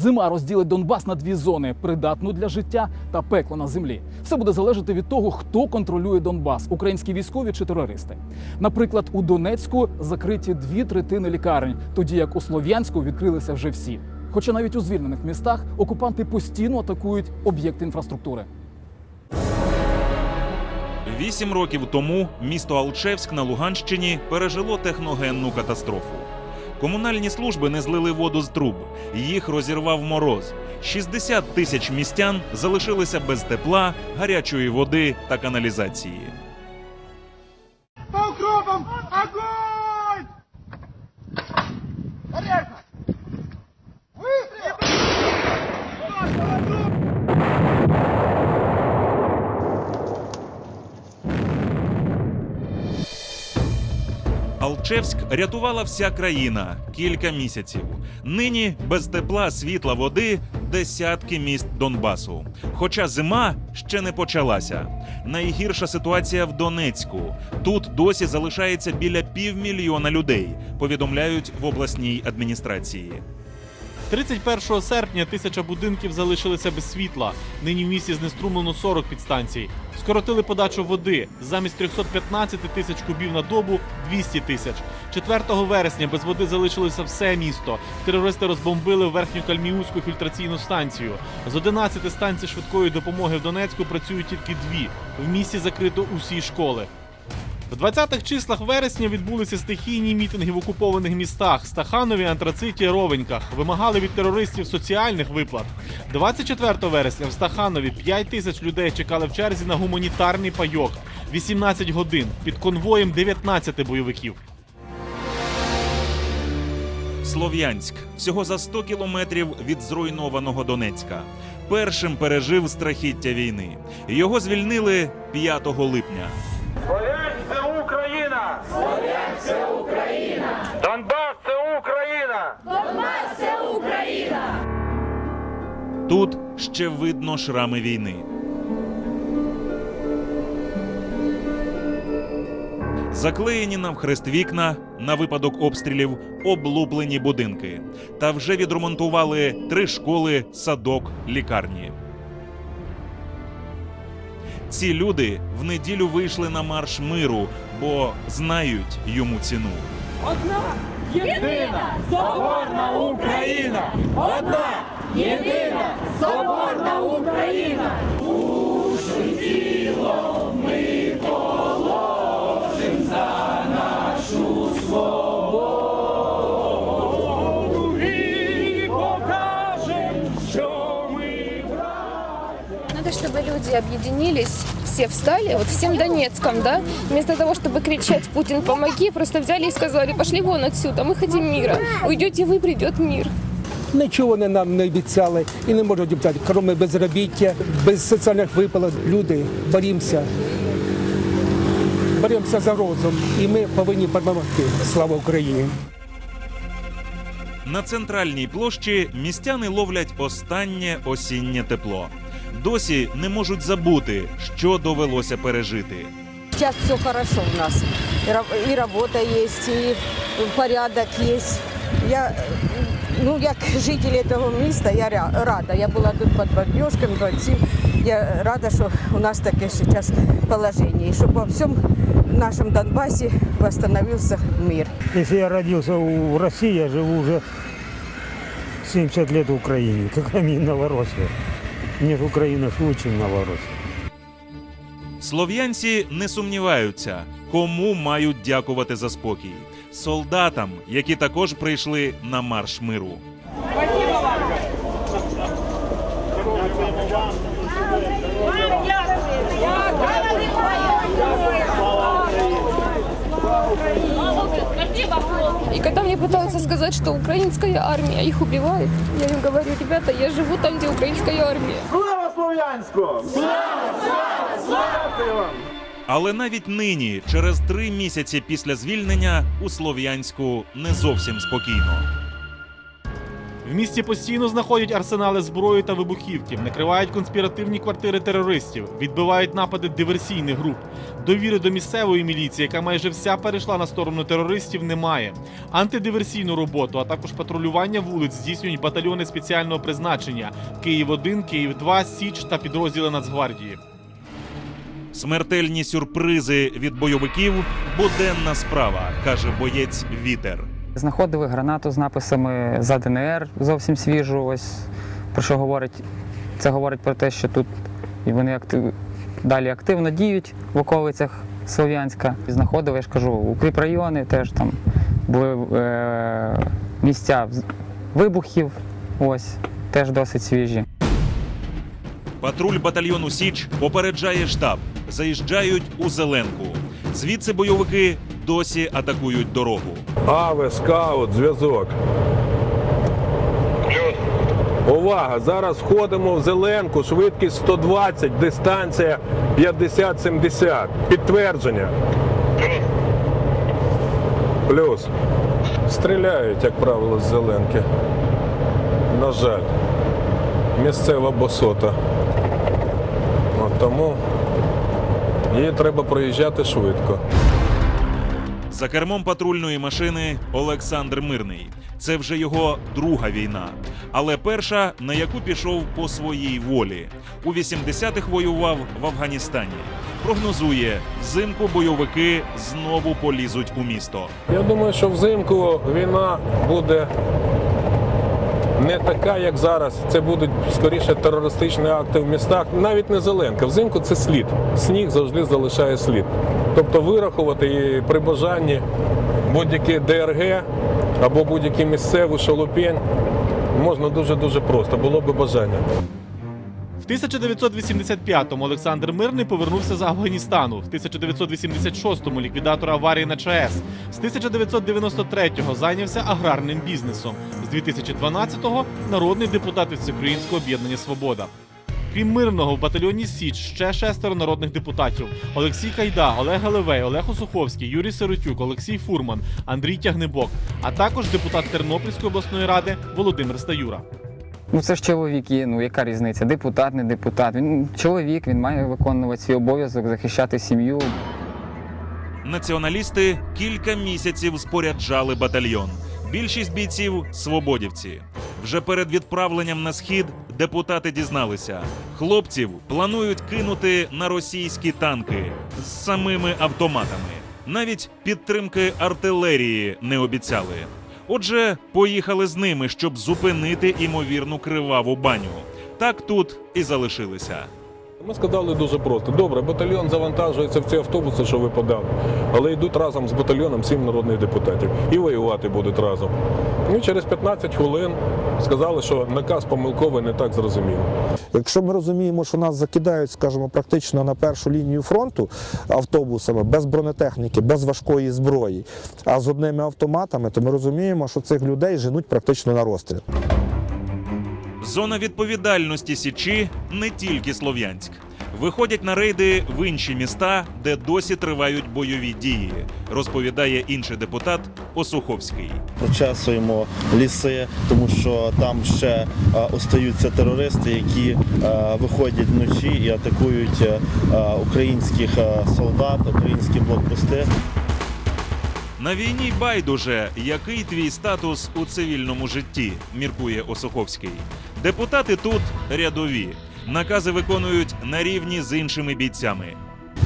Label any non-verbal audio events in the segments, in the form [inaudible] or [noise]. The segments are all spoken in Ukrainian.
Зима розділить Донбас на дві зони: придатну для життя та пекло на землі. Все буде залежати від того, хто контролює Донбас українські військові чи терористи. Наприклад, у Донецьку закриті дві третини лікарень, тоді як у Слов'янську відкрилися вже всі. Хоча навіть у звільнених містах окупанти постійно атакують об'єкти інфраструктури. Вісім років тому місто Алчевськ на Луганщині пережило техногенну катастрофу. Комунальні служби не злили воду з труб, їх розірвав мороз. 60 тисяч містян залишилися без тепла, гарячої води та каналізації. По укропам! Огонь! Алчевськ рятувала вся країна кілька місяців. Нині без тепла, світла, води десятки міст Донбасу. Хоча зима ще не почалася. Найгірша ситуація в Донецьку. Тут досі залишається біля півмільйона людей. Повідомляють в обласній адміністрації. 31 серпня тисяча будинків залишилися без світла. Нині в місті знеструмлено 40 підстанцій. Скоротили подачу води замість 315 тисяч кубів на добу 200 тисяч. 4 вересня без води залишилося все місто. Терористи розбомбили верхню кальміуську фільтраційну станцію. З 11 станцій швидкої допомоги в Донецьку працюють тільки дві. В місті закрито усі школи. В 20-х числах вересня відбулися стихійні мітинги в окупованих містах Стаханові, Антрациті, Ровеньках. Вимагали від терористів соціальних виплат. 24 вересня в Стаханові 5 тисяч людей чекали в черзі на гуманітарний пайок. 18 годин під конвоєм 19 бойовиків. Слов'янськ всього за 100 кілометрів від зруйнованого Донецька. Першим пережив страхіття війни. Його звільнили 5 липня. Тут ще видно шрами війни. Заклеєні навхрест вікна на випадок обстрілів, облуплені будинки. Та вже відремонтували три школи, садок, лікарні. Ці люди в неділю вийшли на марш миру, бо знають йому ціну. Одна Єдина соборна Україна! Одна єдина соборна Україна! Надо, чтобы люди объединились, все встали, вот всем Донецком, да, вместо того, чтобы кричать «Путин, помоги», просто взяли и сказали «пошли вон отсюда, мы хотим мира, уйдете вы, придет мир». Нічого вони нам не обіцяли і не можуть обіцяти, крім безробіття, без соціальних виплат. Люди борімося. Боремося за розум, і ми повинні допомогти. Слава Україні! На центральній площі містяни ловлять останнє осіннє тепло. Досі не можуть забути, що довелося пережити. Сейчас все хорошо у нас. И, раб- и работа есть, порядок есть. Я, ну, як житель этого міста, я рада. Я була тут під бомбежками, бойців. Я рада, що у нас таке зараз положение. И чтобы во всем нашем Донбассе восстановился мир. Если я родился у- в России, я живу уже 70 лет в Украине. Какая мне Новороссия? Нет, Украина ж лучше Новороссия. Слов'янці не сумніваються, кому мають дякувати за спокій. Солдатам, які також прийшли на марш миру. И когда мне пытаются сказать, что украинская армия их убивает, я им говорю, ребята, я живу там, где украинская армия. Слава Слов'янську! Слава! Слава! Слава! вам! Але навіть нині, через три місяці після звільнення, у Слов'янську не зовсім спокійно. В місті постійно знаходять арсенали зброї та вибухівки, накривають конспіративні квартири терористів, відбивають напади диверсійних груп. Довіри до місцевої міліції, яка майже вся перейшла на сторону терористів, немає. Антидиверсійну роботу, а також патрулювання вулиць здійснюють батальйони спеціального призначення Київ 1 Київ 2 Січ та підрозділи Нацгвардії. Смертельні сюрпризи від бойовиків буденна справа, каже боєць Вітер. Знаходили гранату з написами за ДНР зовсім свіжу. Ось про що говорить. Це говорить про те, що тут вони актив... далі активно діють в околицях Слов'янська. Знаходили, я ж кажу, укріпрайони теж там були е... місця вибухів. Ось теж досить свіжі. Патруль батальйону Січ попереджає штаб. Заїжджають у Зеленку. Звідси бойовики досі атакують дорогу. Аве, скаут, зв'язок. Увага! Зараз входимо в зеленку, швидкість 120, дистанція 50-70. Підтвердження. Плюс. Стріляють, як правило, з зеленки. На жаль, місцева босота. От тому її треба проїжджати швидко. За кермом патрульної машини Олександр Мирний. Це вже його друга війна, але перша, на яку пішов по своїй волі. У 80-х воював в Афганістані. Прогнозує, взимку бойовики знову полізуть у місто. Я думаю, що взимку війна буде не така, як зараз. Це будуть скоріше терористичні акти в містах. Навіть не зеленка. Взимку це слід. Сніг завжди залишає слід. Тобто вирахувати і при бажанні будь-які ДРГ або будь-які місцеві шалупень можна дуже-дуже просто. Було би бажання. В 1985-му Олександр Мирний повернувся з Афганістану. В 1986-му ліквідатор аварії на ЧАЕС. З 1993-го зайнявся аграрним бізнесом. З 2012-го народний депутат від Всеукраїнського об'єднання Свобода. Крім мирного, в батальйоні Січ ще шестеро народних депутатів: Олексій Кайда, Олег Галевей, Олег Осуховський, Юрій Сиротюк, Олексій Фурман, Андрій Тягнебок, а також депутат Тернопільської обласної ради Володимир Стаюра. Ну це ж чоловік є. Ну яка різниця? Депутат, не депутат. Він чоловік, він має виконувати свій обов'язок, захищати сім'ю. Націоналісти кілька місяців споряджали батальйон. Більшість бійців свободівці. Вже перед відправленням на схід депутати дізналися, хлопців планують кинути на російські танки з самими автоматами. Навіть підтримки артилерії не обіцяли. Отже, поїхали з ними, щоб зупинити імовірну криваву баню. Так тут і залишилися. Ми сказали дуже просто: добре, батальйон завантажується в ці автобуси, що ви подали, але йдуть разом з батальйоном сім народних депутатів і воювати будуть разом. І через 15 хвилин сказали, що наказ помилковий не так зрозуміло. Якщо ми розуміємо, що нас закидають, скажімо, практично на першу лінію фронту автобусами без бронетехніки, без важкої зброї, а з одними автоматами, то ми розуміємо, що цих людей женуть практично на розстріл. Зона відповідальності Січі не тільки Слов'янськ. Виходять на рейди в інші міста, де досі тривають бойові дії, розповідає інший депутат Осуховський. прочесуємо ліси, тому що там ще е, остаються терористи, які е, виходять вночі і атакують е, е, українських е, солдат, українські блокпости. На війні байдуже, який твій статус у цивільному житті, міркує Осуховський. Депутати тут рядові. Накази виконують на рівні з іншими бійцями.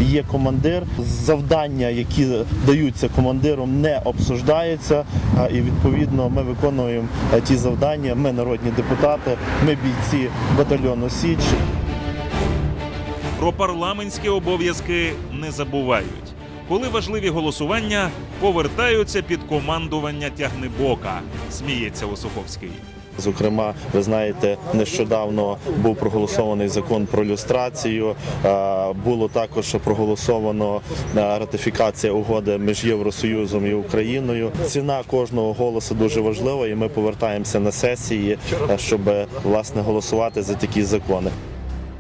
Є командир. Завдання, які даються командиром, не обсуждаються. І відповідно ми виконуємо ті завдання. Ми народні депутати, ми бійці батальйону Січ. Про парламентські обов'язки не забувають. Коли важливі голосування повертаються під командування тягнебока, сміється Осуховський. Зокрема, ви знаєте, нещодавно був проголосований закон про люстрацію. Було також проголосовано ратифікація угоди між Євросоюзом і Україною. Ціна кожного голосу дуже важлива, і ми повертаємося на сесії, щоб власне голосувати за такі закони.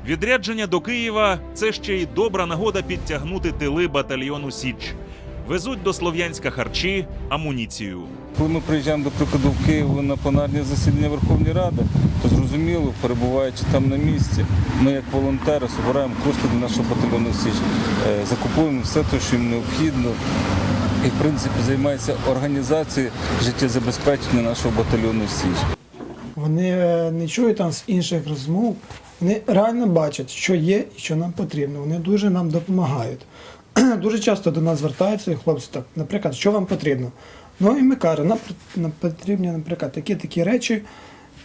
Відрядження до Києва це ще й добра нагода підтягнути тили батальйону Січ. Везуть до Слов'янська харчі, амуніцію. Коли ми приїжджаємо, до прикладу, в Київ на пленарні засідання Верховної Ради, то зрозуміло, перебуваючи там на місці, ми як волонтери збираємо кошти для нашого батальйону Січ, Е, закуповуємо все те, що їм необхідно. І, в принципі, займається організацією життєзабезпечення нашого батальйону Січ. Вони е, не чують там з інших розмов. Вони реально бачать, що є і що нам потрібно. Вони дуже нам допомагають. [clears throat] Дуже часто до нас звертаються і хлопці так, наприклад, що вам потрібно. Ну і ми кажемо, нам, нам потрібні, наприклад, такі такі речі.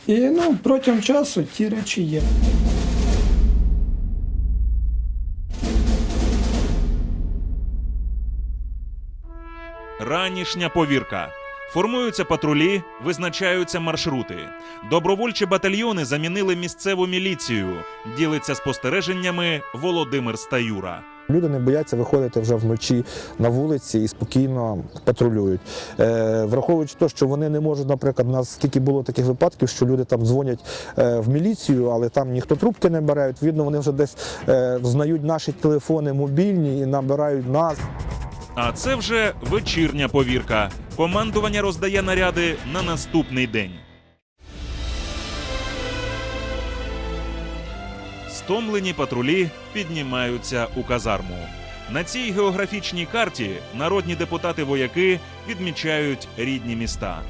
І ну, протягом часу ті речі є. Ранішня повірка. Формуються патрулі, визначаються маршрути. Добровольчі батальйони замінили місцеву міліцію. Ділиться спостереженнями Володимир Стаюра. Люди не бояться виходити вже вночі на вулиці і спокійно патрулюють. Е, враховуючи те, що вони не можуть, наприклад, у нас скільки було таких випадків, що люди там дзвонять е, в міліцію, але там ніхто трубки не бере. Відповідно, вони вже десь е, знають наші телефони мобільні і набирають нас. А це вже вечірня повірка. Командування роздає наряди на наступний день. Стомлені патрулі піднімаються у казарму. На цій географічній карті народні депутати-вояки відмічають рідні міста.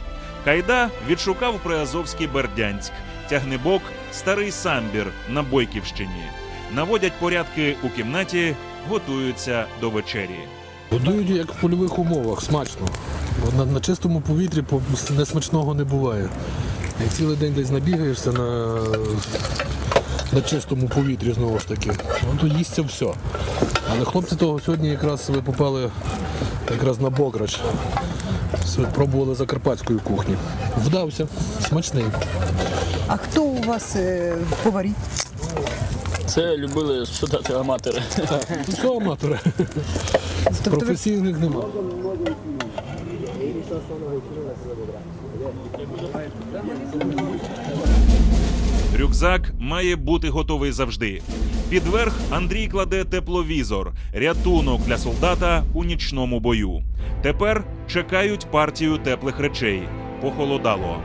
Кайда відшукав Приазовський Бердянськ, Тягнебок старий самбір на Бойківщині. Наводять порядки у кімнаті, готуються до вечері. Годують як в польових умовах, смачно. На, на чистому повітрі по- несмачного не буває. Як цілий день десь набігаєшся на, на чистому повітрі знову ж таки, ну, то їсться все. Але хлопці того сьогодні якраз ви попали якраз на Бограч. Пробували закарпатської кухні. Вдався, смачний. А хто у вас е, поварі? Це любили судати аматори. Все аматори. Тобто ви- Професійних нема. Рюкзак має бути готовий завжди. Під верх Андрій кладе тепловізор, рятунок для солдата у нічному бою. Тепер чекають партію теплих речей. Похолодало.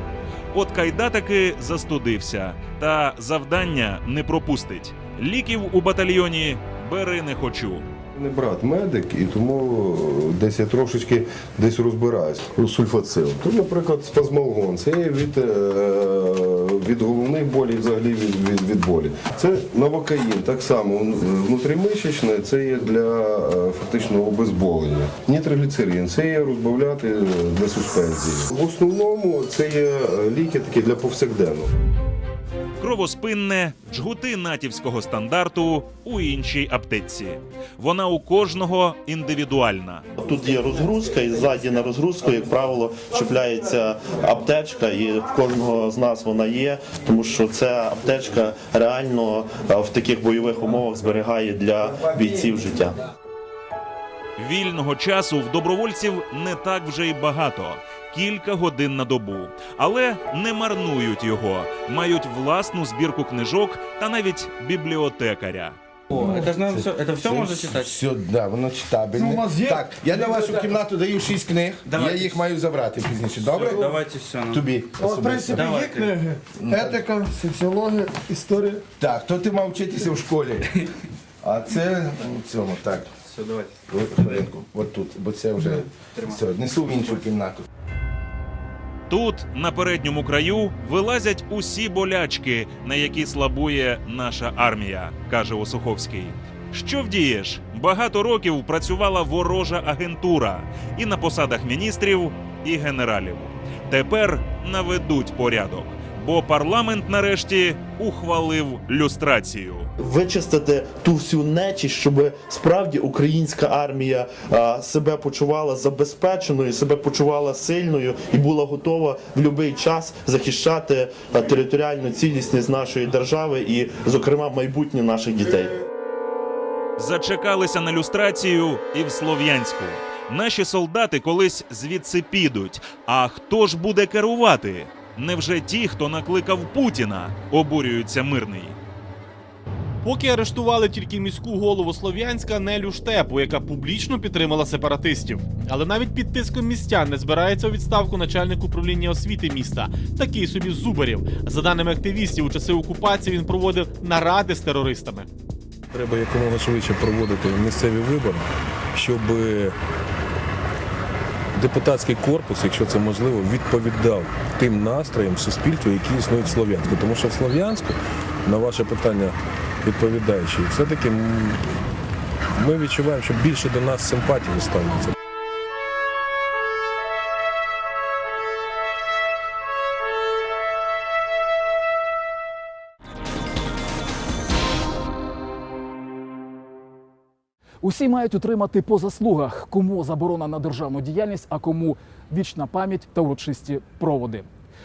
От Кайда таки застудився, та завдання не пропустить. Ліків у батальйоні бери не хочу. Не брат медик, і тому десь я трошечки десь розбираюсь сульфацил. Тут, наприклад, спазмалгон. Це від, е, від головних болів, взагалі від, від, від болі. Це новокаїн, так само внутрімишечне, це є для е, фактично обезболення. Нітрогліцерин, це є розбавляти е, для суспензії. В основному це є е, ліки такі для повсякденного. Кровоспинне джгути натівського стандарту у іншій аптеці. Вона у кожного індивідуальна. Тут є розгрузка, і ззаді на розгрузку, як правило, чіпляється аптечка, і в кожного з нас вона є, тому що ця аптечка реально е, в таких бойових умовах зберігає для бійців життя. Вільного часу в добровольців не так вже й багато кілька годин на добу, але не марнують його, мають власну збірку книжок та навіть бібліотекаря. Это же надо все, это все можно читать? Все, да, воно читабельне. Ну, у вас є? Так, я на вашу кімнату даю шість книг, Давайте. я їх маю забрати пізніше. Добре? Все, давайте все нам. Тобі. В особисто. принципі, є книги. Етика, соціологія, історія. Так, то ти мав вчитися в школі. А це у цьому, так. Все, давайте. Хвилинку, от тут, бо це вже все, несу в іншу кімнату. Тут, на передньому краю, вилазять усі болячки, на які слабує наша армія, каже Осуховський. Що вдієш? Багато років працювала ворожа агентура і на посадах міністрів, і генералів. Тепер наведуть порядок, бо парламент нарешті ухвалив люстрацію. Вичистити ту всю нечість, щоб справді українська армія а, себе почувала забезпеченою, себе почувала сильною і була готова в будь-який час захищати а, територіальну цілісність нашої держави і, зокрема, майбутнє наших дітей. Зачекалися на люстрацію і в Слов'янську. Наші солдати колись звідси підуть. А хто ж буде керувати? Невже ті, хто накликав Путіна, обурюється мирний? Поки арештували тільки міську голову Слов'янська Нелю Штепу, яка публічно підтримала сепаратистів. Але навіть під тиском містян не збирається у відставку начальник управління освіти міста, такий собі Зубарів. За даними активістів, у часи окупації він проводив наради з терористами. Треба якомога швидше проводити місцеві вибори, щоб депутатський корпус, якщо це можливо, відповідав тим настроям в які існують в Слов'янську. Тому що в Слов'янську, на ваше питання відповідаючи, все-таки ми відчуваємо, що більше до нас симпатії ставляться. Усі мають отримати по заслугах, кому заборона на державну діяльність, а кому вічна пам'ять та урочисті проводи.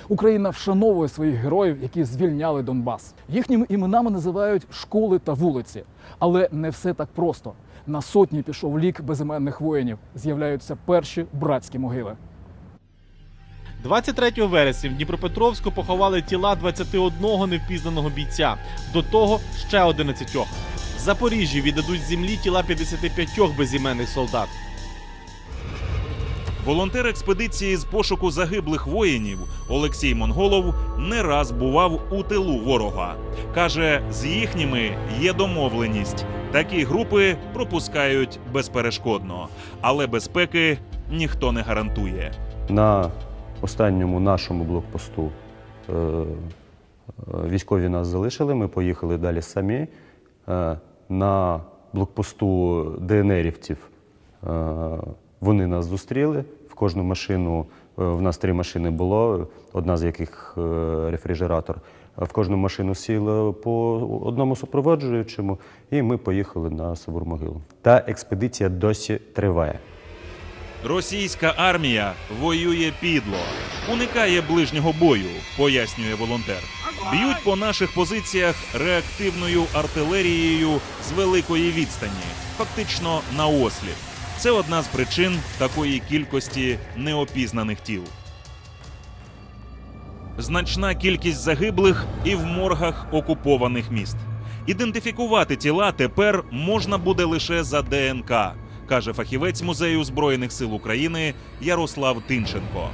Україна вшановує своїх героїв, які звільняли Донбас. Їхніми іменами називають школи та вулиці. Але не все так просто. На сотні пішов лік безіменних воїнів. З'являються перші братські могили. 23 вересня в Дніпропетровську поховали тіла 21 невпізнаного бійця. До того ще 11. В Запоріжжі віддадуть землі тіла 55 безіменних солдат. Волонтер експедиції з пошуку загиблих воїнів Олексій Монголов не раз бував у тилу ворога. Каже, з їхніми є домовленість. Такі групи пропускають безперешкодно, але безпеки ніхто не гарантує. На останньому нашому блокпосту е, е, військові нас залишили, ми поїхали далі самі. Е, На блокпосту ДНРівців е, вони нас зустріли. В кожну машину, е, в нас три машини було, одна з яких е, рефрижератор. В кожну машину сіли по одному супроводжуючому, і ми поїхали на Собор-могилу. Та експедиція досі триває. Російська армія воює підло, уникає ближнього бою, пояснює волонтер. Б'ють по наших позиціях реактивною артилерією з великої відстані, фактично на осліп. Це одна з причин такої кількості неопізнаних тіл. Значна кількість загиблих і в моргах окупованих міст. Ідентифікувати тіла тепер можна буде лише за ДНК, каже фахівець музею збройних сил України Ярослав Тинченко.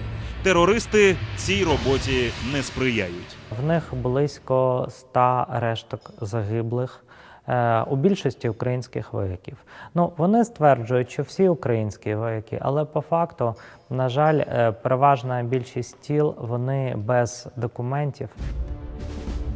Терористи цій роботі не сприяють. В них близько 100 решток загиблих. е, У більшості українських вояків. Ну вони стверджують, що всі українські вояки, але по факту, на жаль, е, переважна більшість тіл вони без документів.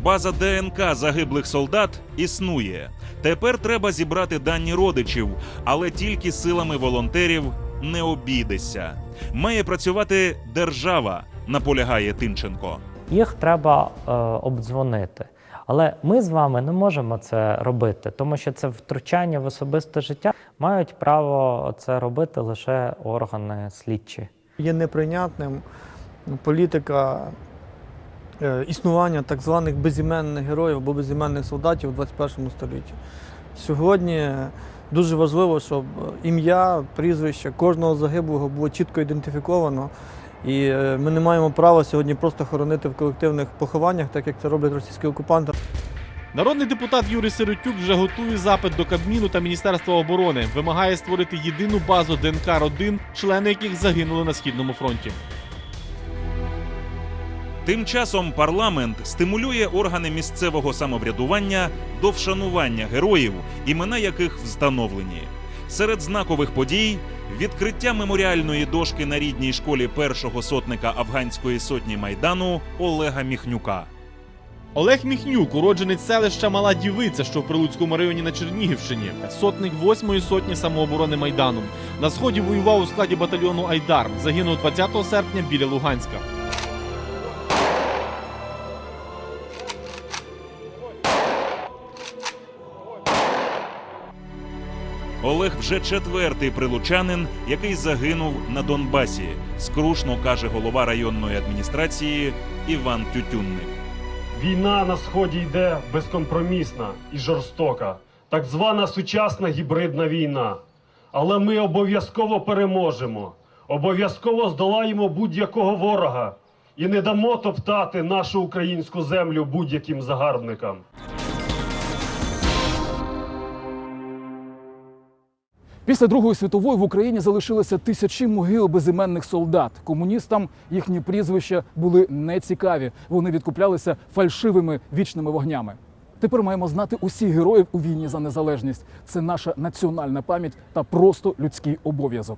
База ДНК загиблих солдат існує. Тепер треба зібрати дані родичів, але тільки силами волонтерів не обійдеться. Має працювати держава, наполягає Тинченко. Їх треба е, обдзвонити. Але ми з вами не можемо це робити, тому що це втручання в особисте життя. Мають право це робити лише органи слідчі. Є неприйнятним політика е, існування так званих безіменних героїв або безіменних солдатів у 21 столітті. Сьогодні дуже важливо, щоб ім'я, прізвище кожного загиблого було чітко ідентифіковано. І е, ми не маємо права сьогодні просто хоронити в колективних похованнях, так як це роблять російські окупанти. Народний депутат Юрій Сиротюк вже готує запит до Кабміну та Міністерства оборони. Вимагає створити єдину базу ДНК родин, члени яких загинули на східному фронті. Тим часом парламент стимулює органи місцевого самоврядування до вшанування героїв, імена яких встановлені. Серед знакових подій відкриття меморіальної дошки на рідній школі першого сотника афганської сотні майдану Олега Міхнюка. Олег Міхнюк, уродженець селища Мала Дівиця, що в Прилуцькому районі на Чернігівщині, сотник 8-ї сотні самооборони Майдану. На сході воював у складі батальйону Айдар. Загинув 20 серпня біля Луганська. Олег вже четвертий прилучанин, який загинув на Донбасі. Скрушно каже голова районної адміністрації Іван Тютюнник. Війна на сході йде безкомпромісна і жорстока, так звана сучасна гібридна війна. Але ми обов'язково переможемо, обов'язково здолаємо будь-якого ворога і не дамо топтати нашу українську землю будь-яким загарбникам. Після Другої світової в Україні залишилося тисячі могил безіменних солдат. Комуністам їхні прізвища були нецікаві. Вони відкуплялися фальшивими вічними вогнями. Тепер маємо знати усіх героїв у війні за незалежність. Це наша національна пам'ять та просто людський обов'язок.